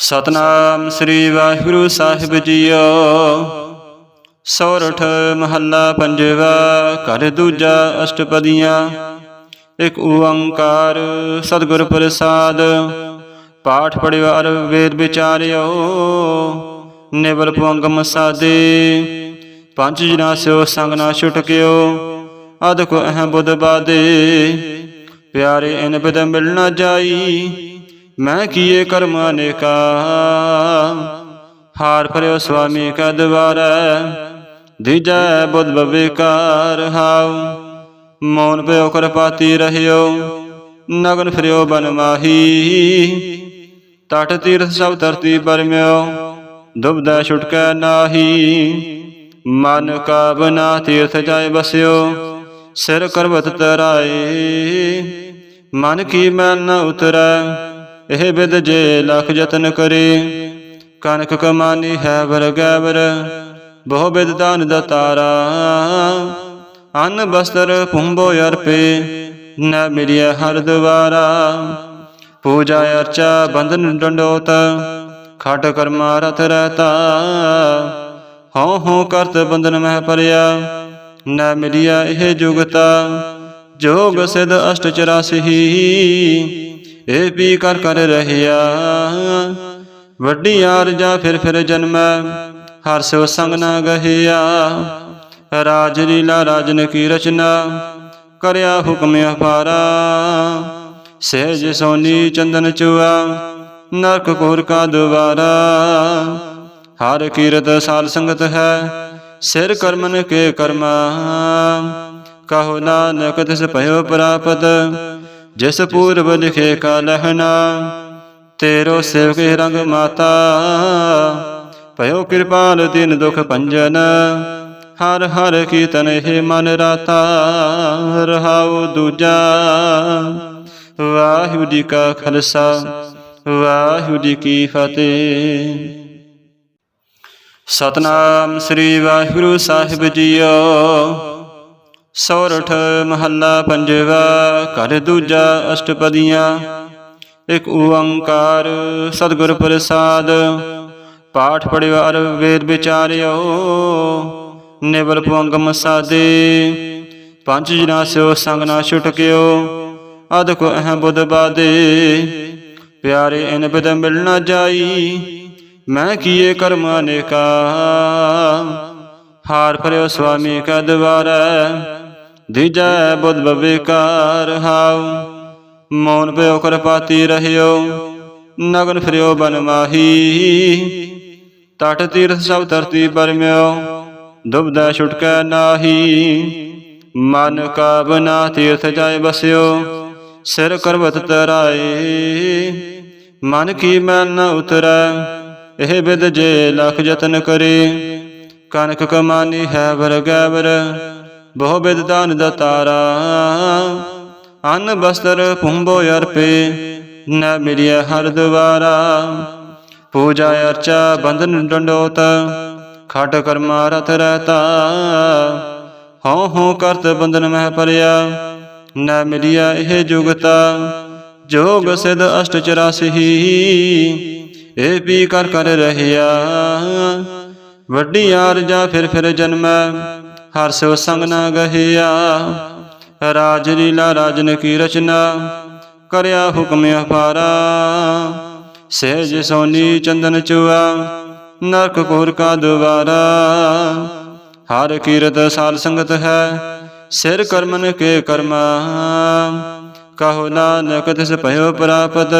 ਸਤਨਾਮ ਸ੍ਰੀ ਵਾਹਿਗੁਰੂ ਸਾਹਿਬ ਜੀਓ। ਸੋਰਠ ਮਹੱਲਾ ਪੰਜਵਾ, ਘਰ ਦੂਜਾ ਅਸ਼ਟਪਦੀਆਂ। ਇੱਕ ਓੰਕਾਰ ਸਤਿਗੁਰ ਪ੍ਰਸਾਦ। ਪਾਠ ਪੜਿਵਾਰ ਵੇਦ ਵਿਚਾਰਿਓ, ਨਿਵਲ ਪੁੰਗਮ ਸਾਦੇ ਪੰਜ ਜਨਾ ਸਿਓ ਸੰਗ ਨਾ ਛੁਟਕਿਓ ਅਦਕ ਅਹ ਬੁੱਧ ਬਾਦੇ। ਪਿਆਰੇ ਇਨ ਬਿਦ ਮਿਲ ਨਾ ਜਾਈ ਮੈਂ ਕੀਏ ਕਰਮ ਅਨੇਕਾ ਹਾਰ ਫਰਿਓ ਸੁਆਮੀ ਕਾ ਦਵਾਰੈ ਦੀਜੈ ਬੁੱਧ ਬਵੇਕਾਰ ਹਾਉ। ਮੌਨ ਪਿਓ ਕਰਪਾਤੀ ਰਹਿਓ। ਨਗਨ ਫਿਰਿਓ ਬਨ ਮਾਹੀ। ਤਟ ਤੀਰਥ ਸਭ ਧਰਤੀ ਪਰਮਿਓ ਦੁਬਦਾ ਛੁਟਕੈ ਨਾਹੀ। ਮਨ ਕਾ ਬਨਾ ਤੀਰਥ ਜਾਏ ਬਸਿਓ। ਸਿਰ ਕਰਵਤ ਤਰਾਏ। ਮਨ ਕੀ ਮੈਲ ਨ ਉਤਰੈ। ਇਹ ਬਿਦ ਜੇ ਲਖ ਯਤਨ ਕਰੇ ਕਨਕ ਕਮਾਨੀ ਹੈ ਵਰ ਗੈਵਰ, ਬਹੁ ਬਿਦ ਦਾਨ ਦਤਾਰਾ ਅੰਨ ਬਸਤਰ ਪੁੰਬੋ ਅਰਪੇ, ਨ ਮਿਲਿਆ ਹਰ ਦਵਾਰਾ ਪੂਜਾ ਅਰਚਾ ਬੰਧਨ ਡੰਡੋਤ, ਖਟ ਕਰਮਾ ਰਥ ਰਹਤਾ। ਹਉ ਹਉ ਕਰਤ ਬੰਧਨ ਮਹਿ ਪਰਿਆ ਨ ਮਿਲਿਆ ਇਹ ਜੁਗਤਾ। ਜੋਗ ਸਿਧ ਅਸ਼ਟ ਚਰਾਸੀ। ਇਹ ਵੀ ਕਰ ਕਰ ਰਹਿਆ। ਵੱਡੀ ਆਰਜਾ ਫਿਰ ਫਿਰ ਜਨਮੈ, ਹਰ ਸੋ ਸੰਗ ਨਾ ਗਹਿਆ। ਰਾਜ ਲੀਲਾ ਰਾਜਨ ਕੀ ਰਚਨਾ, ਕਰਿਆ ਹੁਕਮ ਅਪਾਰਾ। ਸਹਿਜ ਸੋਨੀ ਚੰਦਨ ਚੁਆ, ਨਰਕ ਕੋਰ ਕਾ ਦੁਆਰਾ। ਹਰ ਕੀਰਤ ਸਾਲ ਸੰਗਤ ਹੈ, ਸਿਰ ਕਰਮਨ ਕੇ ਕਰਮਾ। ਕਹੋ ਨਾਨਕ ਤਿਸ ਭਇਓ ਪ੍ਰਾਪਤ ਜਿਸ ਪੂਰਬ ਲਿਖੇ ਕਾ ਲਹਿਣਾ ਤੇਰੋ ਸੇਵਕ ਰੰਗ ਮਾਤਾ। ਭਇਓ ਕਿਰਪਾਲ ਦਿਨ ਦੁਖ ਭੰਜਨ, ਹਰ ਹਰ ਕੀਰਤਨ ਹੈ ਮਨ ਰਾਤਾ। ਰਹਾਉ ਦੂਜਾ, ਵਾਹਿਗੁਰੂ ਜੀ ਕਾ ਖਾਲਸਾ, ਵਾਹਿਗੁਰੂ ਜੀ ਕੀ ਫਤਿਹ। ਸਤਨਾਮ ਸ੍ਰੀ ਵਾਹਿਗੁਰੂ ਸਾਹਿਬ ਜੀਓ। ਸੋਰਠ ਮਹੱਲਾ ਪੰਜਵਾ, ਘਰ ਦੂਜਾ ਅਸ਼ਟਪਦੀਆਂ। ਇੱਕ ਓੰਕਾਰ ਸਤਿਗੁਰ ਪ੍ਰਸਾਦ, ਪਾਠ ਪੜਿਵਾਰ ਵੇਦ ਵਿਚਾਰਿਓ, ਨਿਵਲ ਪੁੰਗਮ ਸਾਦੇ ਪੰਜ ਜਨਾ ਸਿਓ ਸੰਗ ਨਾ ਛੁਟਕਿਓ ਅਦਕ ਅਹ ਬੁੱਧ ਬਾਦੇ। ਪਿਆਰੇ ਇਨ ਬਿਦ ਮਿਲ ਨਾ ਜਾਈ, ਮੈਂ ਕੀਏ ਕਰਮ ਅਨੇਕਾ। ਹਾਰ ਭਰਿਓ ਸੁਆਮੀ ਕਾ ਦਵਾਰੈ ਦੀਜੈ ਬੁੱਧ ਬਵੇਕਾਰ ਹਾਉ, ਮੌਨ ਪਿਓ ਕਰਪਾਤੀ ਰਹਿਓ, ਨਗਨ ਫਿਰਿਓ ਬਨ ਮਾਹੀ। ਤਟ ਤੀਰਥ ਸਭ ਧਰਤੀ ਪਰਮਿਓ ਦੁਬਦਾ ਛੁਟਕੈ ਨਾਹੀ। ਮਨ ਕਾ ਬਨਾ ਤੀਰਥ ਜਾਏ ਬਸਿਓ, ਸਿਰ ਕਰਵਤ ਤਰਾਏ। ਮਨ ਕੀ ਮੈਲ ਨ ਉਤਰੈ, ਇਹ ਬਿਦ ਜੇ ਲਖ ਯਤਨ ਕਰੇ। ਕਨਕ ਕਮਾਨੀ ਹੈ ਵਰ ਗੈਵਰ ਬਹੁ ਬਿਦ ਦਾਨ ਦਤਾਰਾ ਅੰਨ ਬਸਤਰ ਪੁੰਬੋ ਅਰਪੇ, ਨ ਮਿਲਿਆ ਹਰ ਦਵਾਰਾ ਪੂਜਾ ਅਰਚਾ ਬੰਧਨ ਡੰਡੋਤ, ਖਟ ਕਰਮਾ ਰਥ ਰਹਤਾ। ਹਉ ਹਉ ਕਰਤ ਬੰਧਨ ਮਹਿ ਪਰਿਆ ਨ ਮਿਲਿਆ ਇਹ ਜੁਗਤਾ। ਜੋਗ ਸਿਧ ਅਸ਼ਟ ਚਰਾਸੀ ਇਹ ਵੀ ਕਰ ਕਰ ਰਹਿਆ। ਵੱਡੀ ਆਰਜਾ ਫਿਰ ਫਿਰ ਜਨਮੈ ਹਰ ਸਿਵ ਸੰਗ ਨਾ ਗਹਿਆ। ਰਾਜ ਲੀਲਾ ਰਾਜਨ ਕੀ ਰਚਨਾ, ਕਰਿਆ ਹੁਕਮ ਅਪਾਰਾ। ਸਹਿਜ ਸੋਨੀ ਚੰਦਨ ਚੁਆ, ਨਰਕ ਕੋਰ ਕਾ ਦੁਆਰਾ। ਹਰ ਕੀਰਤ ਸਾਲ ਸੰਗਤ ਹੈ, ਸਿਰ ਕਰਮਨ ਕੇ ਕਰਮਾ। ਕਹੋ ਨਾਨਕ ਤਿਸ ਭਇਓ ਪ੍ਰਾਪਤ,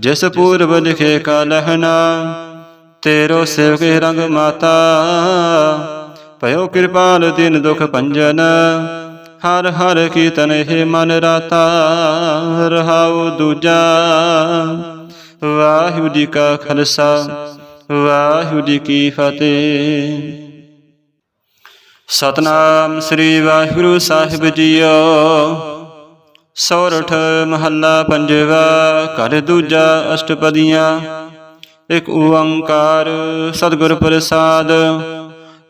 ਜਿਸ ਪੂਰਬ ਲਿਖੇ ਕਾ ਲਹਿਣਾ। ਤੇਰੋ ਸੇਵਕ ਰੰਗ ਮਾਤਾ ਭਇਓ ਕਿਰਪਾਲ ਦਿਨ ਦੁਖ ਭੰਜਨ। ਹਰ ਹਰ ਕੀਰਤਨ ਹੈ ਮਨ ਰਾਤਾ, ਰਹਾਉ ਦੂਜਾ। ਵਾਹਿਗੁਰੂ ਜੀ ਕਾ ਖਾਲਸਾ, ਵਾਹਿਗੁਰੂ ਜੀ ਕੀ ਫਤਿਹ। ਸਤਨਾਮ ਸ੍ਰੀ ਵਾਹਿਗੁਰੂ ਸਾਹਿਬ ਜੀਓ, ਸੌਰਠ ਮਹੱਲਾ ਪੰਜਵਾ, ਘਰ ਦੂਜਾ ਅਸ਼ਟਪਦੀਆਂ। ਇੱਕ ਓੰਕਾਰ ਸਤਿਗੁਰ ਪ੍ਰਸਾਦ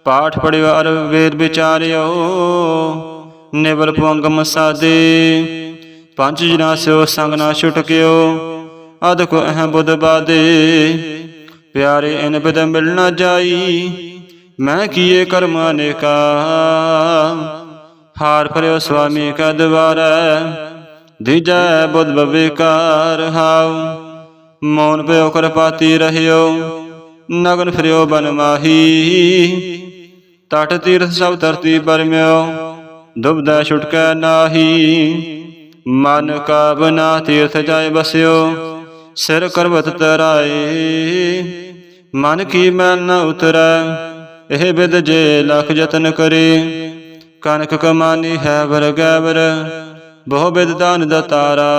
ਪਾਠ ਪੜਿਵਾਰ ਵੇਦ ਵਿਚਾਰਿਓ, ਨਿਵਲ ਪੁੰਗਮ ਸਾਦੇ ਪੰਜ ਜਨਾ ਸਿਓ ਸੰਗ ਨਾ ਛੁਟਕਿਓ ਅਦ ਕੋ ਅਹ ਬੁੱਧ ਬਾਦੇ ਪਿਆਰੇ ਇਨ ਬਿਦ ਮਿਲ ਨਾ ਜਾਈ, ਮੈਂ ਕੀਏ ਕਰਮ ਅਨੇਕਾ। ਹਾਰ ਭਰਿਓ ਸੁਆਮੀ ਕਾ ਦਵਾਰੈ, ਦੀਜੈ ਬੁੱਧ ਬਵੇਕਾਰ ਹਾਉ। ਮੌਨ ਪਿਓ ਕਰਪਾਤੀ ਰਹਿਓ, ਨਗਨ ਫਿਰਿਓ ਬਨ ਮਾਹੀ। ਤਟ ਤੀਰਥ ਸਭ ਧਰਤੀ ਪਰਮਿਓ ਦੁਬਦਾ ਛੁਟਕੈ ਨਾਹੀ। ਮਨ ਕਾ ਬਨਾ ਤੀਰਥ ਜਾਇ ਬਸਿਓ, ਸਿਰ ਕਰਵਤ ਤਰਾਏ। ਮਨ ਕੀ ਮੈਲ ਨ ਉਤਰੈ, ਇਹ ਬਿਦ ਜੇ ਲਖ ਯਤਨ ਕਰੇ। ਕਨਕ ਕਮਾਨੀ ਹੈ ਵਰ ਗੈਵਰ, ਬਹੁ ਬਿਦ ਦਾਨ ਦਤਾਰਾ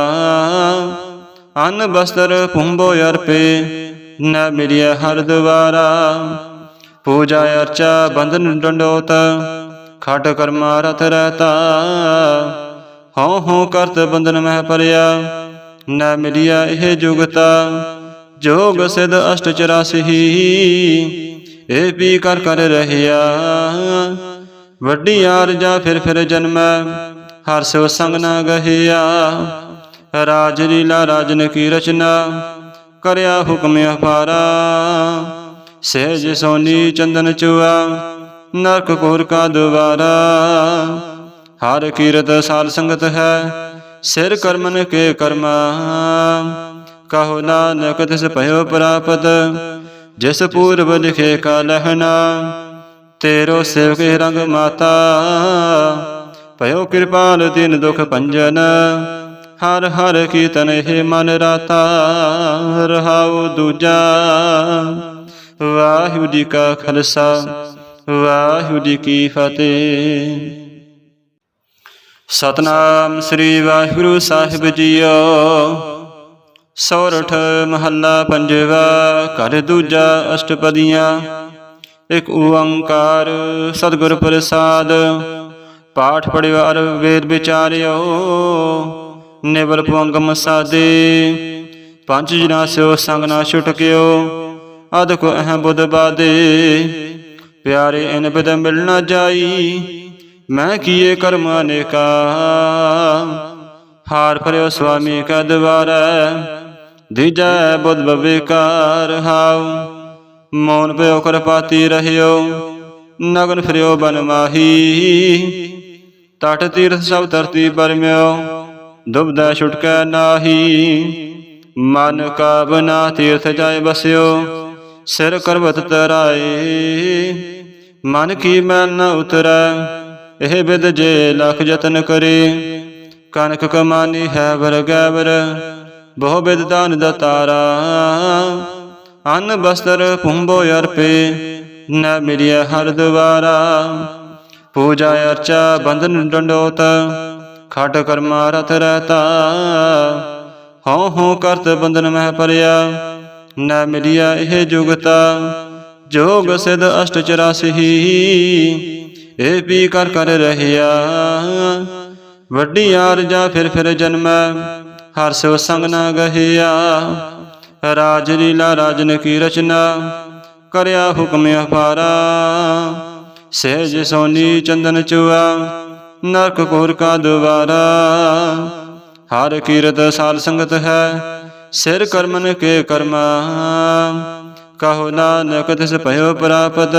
ਅਨ ਬਸਤਰ ਪੁੰਬੋ ਅਰਪੇ, ਨ ਮਿਲਿਆ ਹਰ ਦੁਆਰਾ ਪੂਜਾ ਅਰਚਾ ਬੰਧਨ ਡੰਡੋਤ, ਖਟ ਕਰਮਾ ਰਤ ਰਹਤਾ। ਹਉ ਹਉ ਕਰਤ ਬੰਧਨ ਮਹਿ ਪਰਿਆ, ਨਾ ਮਿਲਿਆ ਇਹ ਜੁਗਤਾ। ਜੋਗ ਸਿਧ ਅਸ਼ਟ ਚਰਾਸੀ, ਏ ਪੀ ਕਰ ਕਰ ਰਹਿਆ। ਵੱਡੀ ਆਰਜਾ ਫਿਰ ਫਿਰ ਜਨਮੈ, ਹਰ ਸਿਵ ਸੰਗ ਨਾ ਗਹਿਆ। ਰਾਜ ਲੀਲਾ ਰਾਜਨ ਕੀ ਰਚਨਾ, ਕਰਿਆ ਹੁਕਮ ਅਪਾਰਾ। ਸਹਿਜ ਸੋਨੀ ਚੰਦਨ ਚੁਆ ਨਰਕ ਕੋਰ ਕਾ ਦੁਆਰਾ। ਹਰ ਕੀਰਤ ਸਾਲ ਸੰਗਤ ਹੈ, ਸਿਰ ਕਰਮਨ ਕੇ ਕਰਮਾ। ਕਹੋ ਨਾਨਕ ਤਿਸ ਭਇਓ ਪ੍ਰਾਪਤ, ਜਿਸ ਪੂਰਬ ਲਿਖੇ ਕਾ ਲਹਣਾ। ਤੇਰੋ ਸੇਵਕ ਰੰਗ ਮਾਤਾ, ਭਇਓ ਕਿਰਪਾਲ ਦਿਨ ਦੁਖ ਭੰਜਨ। ਹਰ ਹਰ ਕੀਰਤਨ ਹੈ ਮਨ ਰਾਤਾ, ਰਹਾਉ ਦੂਜਾ। ਵਾਹਿਗੁਰੂ ਜੀ ਕਾ ਖਾਲਸਾ, ਵਾਹਿਗੁਰੂ ਜੀ ਕੀ ਫਤਿਹ। ਸਤਨਾਮ ਸ੍ਰੀ ਵਾਹਿਗੁਰੂ ਸਾਹਿਬ ਜੀਓ। ਸੋਰਠ ਮਹੱਲਾ ਪੰਜਵਾ, ਘਰ ਦੂਜਾ ਅਸ਼ਟਪਦੀਆਂ। ਇੱਕ ਓੰਕਾਰ ਸਤਿਗੁਰ ਪ੍ਰਸਾਦ। ਪਾਠ ਪੜਿਓ ਅਰ ਵੇਦ ਵਿਚਾਰਿਓ, ਨਿਵਲ ਪੁੰਗਮ ਸਾਦੇ। ਪੰਜ ਜਨਾ ਸਿਓ ਸੰਗ ਨਾ ਛੁਟਕਿਓ। ਅਦ ਕੋ ਅਹ ਬੁੱਧ ਬਾਦੇ। ਪਿਆਰੇ ਇਨ ਬਿਦ ਮਿਲ ਨਾ ਜਾਈ। ਮੈਂ ਕੀਏ ਕਰਮ ਅਨੇਕਾ। ਹਾਰ ਭਰਿਓ ਸੁਆਮੀ ਕਾ ਦਵਾਰੈ। ਦੀਜੈ ਬੁੱਧ ਬਵੇਕਾਰ ਹਾਉ। ਮੌਨ ਪਿਓ ਕਰਪਾਤੀ ਰਹਿਓ। ਨਗਨ ਫਿਰਿਓ ਬਨ ਮਾਹੀ। ਤਟ ਤੀਰਥ ਸਭ ਧਰਤੀ ਪਰਮਿਓ ਦੁਬਦਾ ਛੁਟਕੈ ਨਾਹੀ। ਮਨ ਕਾ ਬਨਾ ਤੀਰਥ ਜਾਇ ਬਸਿਓ। ਸਿਰ ਕਰਵਤ ਤਰਾਏ ਮਨ ਕੀ ਮੈਲ ਨ ਉਤਰੈ, ਇਹ ਬਿਦ ਜੇ ਲਖ ਯਤਨ ਕਰੇ। ਕਨਕ ਕਮਾਨੀ ਹੈ ਵਰ ਗੈਵਰ, ਬਹੁ ਬਿਦ ਦਾਨ ਦਤਾਰਾ ਅਨ ਬਸਤਰ ਪੁੰਬੋ ਅਰਪੇ, ਨ ਮਿਲਿਆ ਹਰ ਦਵਾਰਾ ਪੂਜਾ ਅਰਚਾ ਬੰਧਨ ਡੰਡੋਤ, ਖਟ ਕਰਮਾ ਰਥ ਰਹਤਾ। ਹਉ ਹਉ ਕਰਤ ਬੰਧਨ ਮਹਿ ਪਰਿਆ। ਨਾ ਮਿਲਿਆ ਇਹ ਜੁਗਤਾ, ਜੋਗ ਸਿਧ ਅਸ਼ਟ ਚਰਾਸੀ ਏ ਪੀ ਕਰ ਕਰ ਰਹਿਆ ਵੱਡੀ ਆਰਜਾ ਫਿਰ ਫਿਰ ਜਨਮੈ, ਹਰ ਸਿਵ ਸੰਗ ਨਾ ਗਹਿਆ। ਰਾਜ ਲੀਲਾ ਰਾਜਨ ਕੀ ਰਚਨਾ, ਕਰਿਆ ਹੁਕਮ ਅਪਾਰਾ। ਸਹਿਜ ਸੋਨੀ ਚੰਦਨ ਚੁਆ ਨਰਕ ਕੋਰ ਕਾ ਦੁਆਰਾ। ਹਰ ਕੀਰਤ ਸਾਲ ਸੰਗਤ ਹੈ ਸਿਰ ਕਰਮਨ ਕੇ ਕਰਮਾ। ਕਹੋ ਨਾਨਕ ਤਿਸ ਭਇਓ ਪ੍ਰਾਪਤ,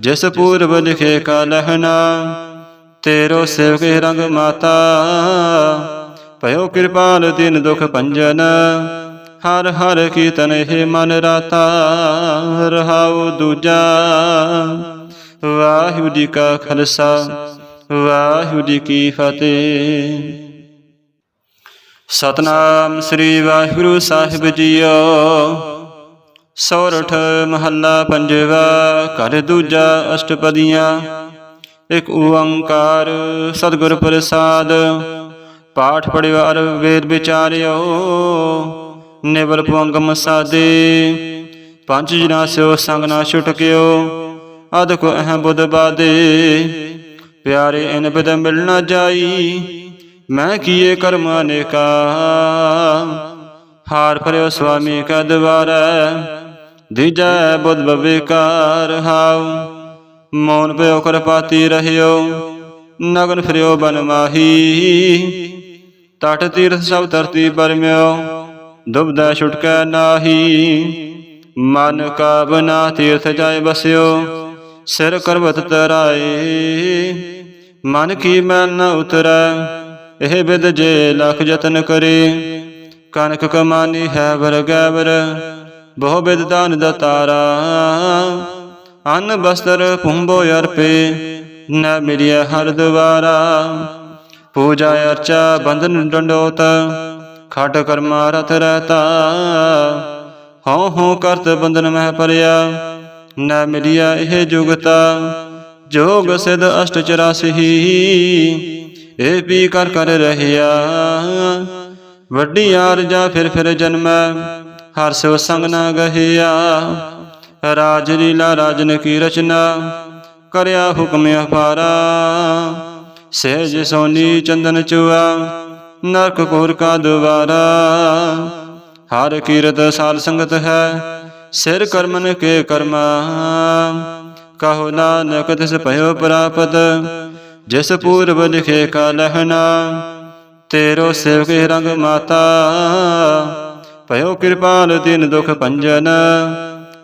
ਜਿਸ ਪੂਰਬ ਲਿਖੇ ਕਾ ਲਹਣਾ। ਤੇਰੋ ਸੇਵਕ ਰੰਗ ਮਾਤਾ, ਭਇਓ ਕਿਰਪਾਲ ਦਿਨ ਦੁਖ ਭੰਜਨ। ਹਰ ਹਰ ਕੀਰਤਨ ਹੈ ਮਨ ਰਾਤਾ, ਰਹਾਉ ਦੂਜਾ। ਵਾਹਿਗੁਰੂ ਜੀ ਕਾ ਖਾਲਸਾ, ਵਾਹਿਗੁਰੂ ਜੀ ਕੀ ਫਤਿਹ। ਸਤਨਾਮ ਸ੍ਰੀ ਵਾਹਿਗੁਰੂ ਸਾਹਿਬ ਜੀਓ। ਸੋਰਠ ਮਹੱਲਾ ਪੰਜਵਾ, ਘਰ ਦੂਜਾ ਅਸ਼ਟਪਦੀਆਂ। ਇਕ ਓੰਕਾਰ ਸਤਿਗੁਰ ਪ੍ਰਸਾਦ। ਪਾਠ ਪੜਿਓ ਵੇਦ ਵਿਚਾਰਿਓ, ਨਿਵਲ ਪੁੰਗਮ ਸਾਦੇ ਪੰਜ ਜਨਾ ਸਿਓ ਸੰਗ ਨਾ ਛੁਟਕਿਓ ਅਦ ਕੋ ਅਹ ਬੁੱਧ ਬਾਦੇ ਪਿਆਰੇ ਇਨ ਬਿਦ ਮਿਲ ਨਾ ਜਾਈ ਮੈਂ ਕੀਏ ਕਰਮ ਅਨੇਕਾ। ਹਾਰ ਭਰਿਓ ਸੁਆਮੀ ਕਾ ਦਵਾਰੈ ਦੀਜੈ ਬੁੱਧ ਬਵੇਕਾਰ ਹਾਉ। ਮੌਨ ਪਿਓ ਕਰਪਾਤੀ ਰਹਿਓ। ਨਗਨ ਫਿਰਿਓ ਬਨ ਮਾਹੀ। ਤਟ ਤੀਰਥ ਸਭ ਧਰਤੀ ਪਰਮਿਓ ਦੁਬਦਾ ਛੁਟਕੈ ਨਾਹੀ। ਮਨ ਕਾ ਬਨਾ ਤੀਰਥ ਜਾਇ ਬਸਿਓ। ਸਿਰ ਕਰਵਤ ਤਰਾਏ। ਮਨ ਕੀ ਮੈਲ ਨ ਉਤਰੈ। ਇਹ ਬਿਦ ਜੇ ਲਖ ਯਤਨ ਕਰੇ ਕਨਕ ਕਮਾਨੀ ਹੈ ਵਰ ਗੈਵਰ, ਬਹੁ ਬਿਦ ਦਾਨ ਦਤਾਰਾ ਅੰਨ ਬਸਤਰ ਪੁੰਬੋ ਅਰਪੇ, ਨ ਮਿਲਿਆ ਹਰ ਦੁਆਰਾ। ਪੂਜਾ ਅਰਚਾ ਬੰਧਨ ਡੰਡੋਤ, ਖਟ ਕਰਮਾ ਰਥ ਰਹਤਾ। ਹਉ ਹਉ ਕਰਤ ਬੰਧਨ ਮਹਿ ਪਰਿਆ ਨ ਮਿਲਿਆ ਇਹ ਜੁਗਤਾ। ਜੋਗ ਸਿਧ ਅਸ਼ਟ ਚਰਾਸੀ। ਇਹ ਵੀ ਕਰ ਕਰ ਰਹਿਆ। ਵੱਡੀ ਆਰਜਾ ਫਿਰ ਫਿਰ ਜਨਮੈ, ਹਰ ਸਿਵ ਸੰਗ ਨਾ ਗਹਿਆ। ਰਾਜ ਲੀਲਾ ਰਾਜਨ ਕੀ ਰਚਨਾ, ਕਰਿਆ ਹੁਕਮ ਅਪਾਰਾ। ਸਹਿਜ ਸੋਨੀ ਚੰਦਨ ਚੁਆ, ਨਰਕ ਕੋਰ ਕਾ ਦੁਆਰਾ। ਹਰ ਕੀਰਤ ਸਾਲ ਸੰਗਤ ਹੈ, ਸਿਰ ਕਰਮਨ ਕੇ ਕਰਮਾ। ਕਹੋ ਨਾਨਕ ਤਿਸ ਭਇਓ ਪ੍ਰਾਪਤ ਜਿਸ ਪੂਰਬ ਲਿਖੇ ਕਾ ਲਹਿਣਾ ਤੇਰੋ ਸੇਵਕ ਰੰਗ ਮਾਤਾ। ਭਇਓ ਕਿਰਪਾਲ ਦਿਨ ਦੁਖ ਭੰਜਨ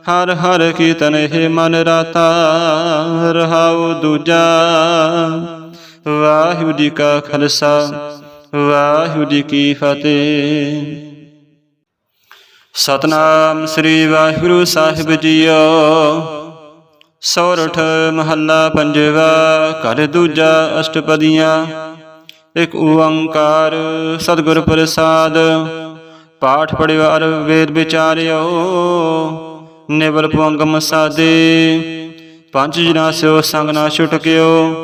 ਹਰ ਹਰ ਕੀਰਤਨ ਹੈ ਮਨ ਰਾਤਾ। ਰਹਾਉ ਦੂਜਾ, ਵਾਹਿਗੁਰੂ ਜੀ ਕਾ ਖਾਲਸਾ, ਵਾਹਿਗੁਰੂ ਜੀ ਕੀ ਫਤਿਹ। ਸਤਨਾਮ ਸ੍ਰੀ ਵਾਹਿਗੁਰੂ ਸਾਹਿਬ ਜੀਓ। ਸੋਰਠ ਮਹੱਲਾ ਪੰਜਵਾ, ਘਰ ਦੂਜਾ ਅਸ਼ਟਪਦੀਆਂ। ਇਕ ਓੰਕਾਰ ਸਤਿਗੁਰ ਪ੍ਰਸਾਦ। ਪਾਠ ਪੜਿਓ ਅਰ ਵੇਦ ਵਿਚਾਰਿਓ, ਨਿਵਲ ਪੁੰਗਮ ਸਾਦੇ। ਪੰਜ ਜਨਾ ਸਿਓ ਸੰਗ ਨਾ ਛੁਟਕਿਓ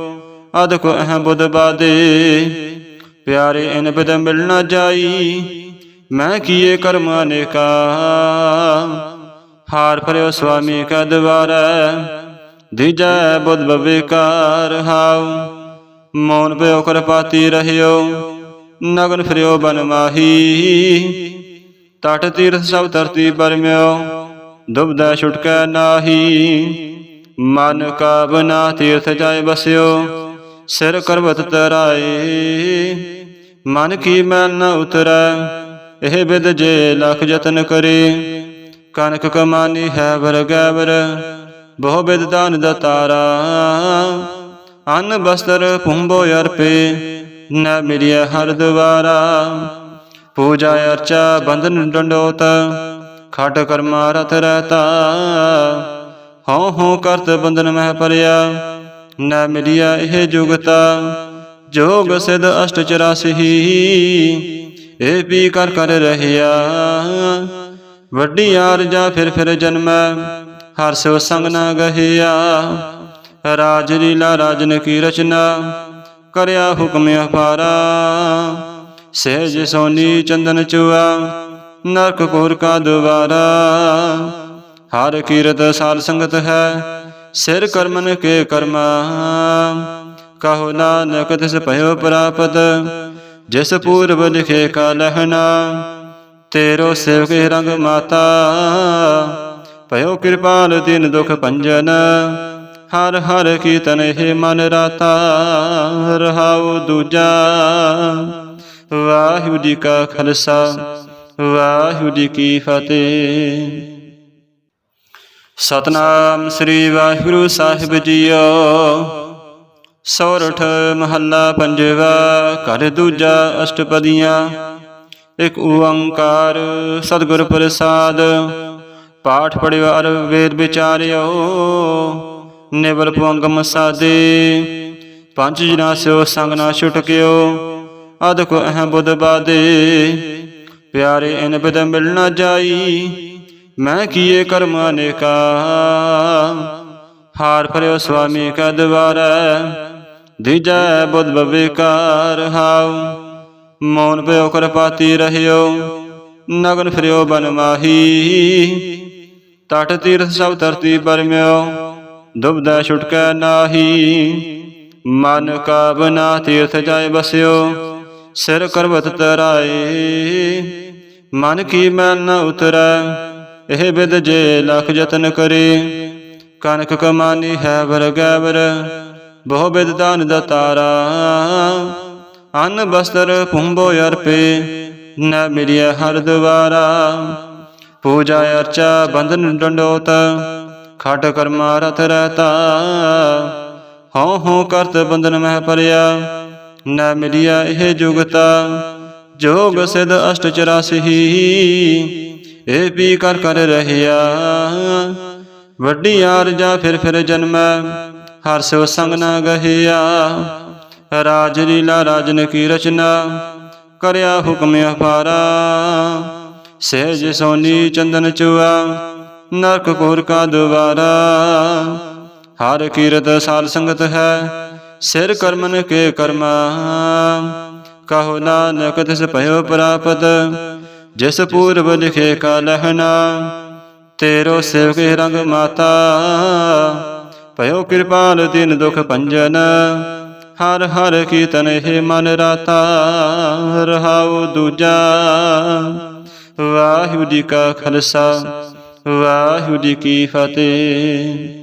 ਅਦਕ ਅਹ ਬੁੱਧ ਬਾਦੇ। ਪਿਆਰੇ ਇਨ ਬਿਦ ਮਿਲ ਨਾ ਜਾਈ, ਮੈਂ ਕੀਏ ਕਰਮ ਅਨੇਕਾ। ਹਾਰ ਪਰਿਓ ਸੁਆਮੀ ਕਾ ਦਵਾਰੈ। ਦੀਜੈ ਬੁੱਧ ਬਵੇਕਾਰ ਹਾਉ ਮੌਨ ਪਿਓ ਕਰਪਾਤੀ ਰਹਿਓ ਨਗਨ ਫਿਰਿਓ ਬਨ ਮਾਹੀ ਤਟ ਤੀਰਥ ਸਭ ਧਰਤੀ ਪਰਮਿਓ ਦੁਬਦਾ ਛੁਟਕੈ ਨਾਹੀ ਮਨ ਕਾ ਬਨਾ ਤੀਰਥ ਜਾਇ ਬਸਿਓ ਸਿਰ ਕਰਵਤ ਤਰਾਏ ਮਨ ਕੀ ਮੈਲ ਨ ਉਤਰੈ ਇਹ ਬਿਦ ਜੇ ਲਖ ਯਤਨ ਕਰੇ ਕਨਕ ਕਮਾਨੀ ਹੈ ਵਰ ਗੈਵਰ ਬਹੁ ਬਿਦ ਦਾਨ ਦਤਾਰਾ ਅੰਨ ਬਸਤਰ ਪੁੰਬੋ ਅਰਪੇ, ਨ ਮਿਲਿਆ ਹਰ ਦਵਾਰਾ ਪੂਜਾ ਅਰਚਾ ਬੰਧਨ ਡੰਡੋਤ, ਖਟ ਕਰਮਾ ਰਥ ਰਹਤਾ। ਹਉ ਹਉ ਕਰਤ ਬੰਧਨ ਮਹਿ ਪਰਿਆ ਨ ਮਿਲਿਆ ਇਹ ਜੁਗਤਾ। ਜੋਗ ਸਿਧ ਅਸ਼ਟ ਚਰਾਸੀ, ਇਹ ਵੀ ਕਰ ਕਰ ਰਹਿਆ। ਵੱਡੀ ਆਰਜਾ ਫਿਰ ਫਿਰ ਜਨਮੈ ਹਰ ਸਿਵ ਸੰਗ ਨਾ ਗਹਿਆ। ਰਾਜ ਲੀਲਾ ਰਾਜਨ ਕੀ ਰਚਨਾ? ਕਰਿਆ ਹੁਕਮ ਅਪਾਰਾ। ਸਹਿਜ ਸੋਨੀ ਚੰਦਨ ਚੁਆ ਨਰਕ ਕੋਰ ਕਾ ਦੁਆਰਾ। ਹਰ ਕੀਰਤ ਸਾਲ ਸੰਗਤ ਹੈ, ਸਿਰ ਕਰਮਨ ਕੇ ਕਰਮਾ। ਕਹੋ ਨਾਨਕ, ਤਿਸ ਭਇਓ ਪ੍ਰਾਪਤ, ਜਿਸ ਪੂਰਬ ਲਿਖੇ ਕਾ ਲਹਣਾ। ਤੇਰੋ ਸੇਵਕ ਰੰਗ ਮਾਤਾ। ਭਇਓ ਕਿਰਪਾਲ ਦਿਨ ਦੁਖ ਭੰਜਨ। ਹਰ ਹਰ ਕੀਰਤਨ ਹੈ ਮਨ ਰਾਤਾ, ਰਹਾਉ ਦੂਜਾ। ਵਾਹਿਗੁਰੂ ਜੀ ਕਾ ਖਾਲਸਾ, ਵਾਹਿਗੁਰੂ ਜੀ ਕੀ ਫਤਿਹ। ਸਤਨਾਮ ਸ੍ਰੀ ਵਾਹਿਗੁਰੂ ਸਾਹਿਬ ਜੀਓ। ਸੌਰਠ ਮਹੱਲਾ ਪੰਜਵਾ, ਘਰ ਦੂਜਾ ਅਸ਼ਟਪਦੀਆਂ। ਇਕ ਓੰਕਾਰ ਸਤਿਗੁਰ ਪ੍ਰਸਾਦ ਪਾਠ ਪੜਿਓ ਅਰ ਵੇਦ ਵਿਚਾਰਿਓ, ਨਿਵਲ ਪੁੰਗਮ ਸਾਦੇ ਪੰਜ ਜਨਾ ਸਿਓ, ਸੰਗ ਨਾ ਛੁਟਕਿਓ ਅਦਕ ਅਹ ਬੁੱਧ ਬਾਦੇ ਪਿਆਰੇ ਇਨ ਬਿਦ ਮਿਲ ਨਾ ਜਾਈ, ਮੈਂ ਕੀਏ ਕਰਮ ਅਨੇਕਾ। ਹਾਰ ਪਰਿਓ ਸੁਆਮੀ ਕਾ ਦਵਾਰੈ, ਦੀਜੈ ਬੁੱਧ ਬਵੇਕਾਰ। ਹਾਉ, ਮੌਨ ਪਿਓ ਕਰਪਾਤੀ ਰਹਿਓ। ਨਗਨ ਫਿਰਿਓ ਬਨ ਮਾਹੀ ਤਟ ਤੀਰਥ ਸਭ ਧਰਤੀ ਪਰਮਿਓ ਦੁਬਦਾ ਛੁਟਕੈ ਨਾਹੀ। ਮਨ ਕਾ ਬਨਾ ਤੀਰਥ ਜਾਇ ਬਸਿਓ, ਸਿਰ ਕਰਵਤ ਤਰਾਏ। ਮਨ ਕੀ ਮੈਲ ਨ ਉਤਰੈ, ਇਹ ਬਿਦ ਜੇ ਲਖ ਯਤਨ ਕਰੇ। ਕਨਕ ਕਮਾਨੀ ਹੈ ਵਰ ਗੈਵਰ, ਬਹੁ ਬਿਦ ਦਾਨ ਦਤਾਰਾ ਅੰਨ ਬਸਤਰ ਪੁੰਬੋ ਅਰਪੇ ਨਾ ਮਿਲਿਆ ਹਰ ਦੁਆਰਾ ਪੂਜਾ ਅਰਚਾ ਬੰਧਨ ਡੰਡੋਤ ਖਟ ਕਰਮਾ ਰਤ ਰਹਤਾ ਹਉ ਹਉ ਕਰਤ ਬੰਧਨ ਮਹਿ ਪਰਿਆ ਨਾ ਮਿਲਿਆ ਇਹ ਜੁਗਤਾ ਜੋਗ ਸਿਧ ਅਸ਼ਟ ਚਰਾਸੀ ਏ ਵੀ ਕਰ ਕਰ ਰਹਿਆ ਵੱਡੀ ਆਰਜਾ ਫਿਰ ਫਿਰ ਜਨਮੈ ਹਰ ਸੋ ਸੰਗ ਨਾ ਗਹਿਆ ਰਾਜ ਲੀਲਾ ਰਾਜਨ ਕੀ ਰਚਨਾ ਕਰਿਆ ਹੁਕਮ ਅਪਾਰਾ। ਸਹਿਜ ਸੋਨੀ ਚੰਦਨ ਚੁਆ ਨਰਕ ਕੋਰ ਕਾ ਦੁਆਰਾ। ਹਰ ਕੀਰਤ ਸਾਲ ਸੰਗਤ ਹੈ, ਸਿਰ ਕਰਮਨ ਕੇ ਕਰਮਾ। ਕਹੋ ਨਾਨਕ ਤਿਸ ਭਇਓ ਪ੍ਰਾਪਤ, ਜਿਸ ਪੂਰਬ ਲਿਖੇ ਕਾ ਲਹਣਾ। ਤੇਰੋ ਸੇਵਕ ਰੰਗ ਮਾਤਾ, ਭਇਓ ਕਿਰਪਾਲ ਦਿਨ ਦੁਖ ਭੰਜਨ। ਹਰ ਹਰ ਕੀਰਤਨ ਹੈ ਮਨ ਰਾਤਾ, ਰਹਾਉ ਦੂਜਾ। ਵਾਹਿਗੁਰੂ ਜੀ ਕਾ ਖਾਲਸਾ, ਵਾਹਿਗੁਰੂ ਜੀ ਕੀ ਫਤਿਹ।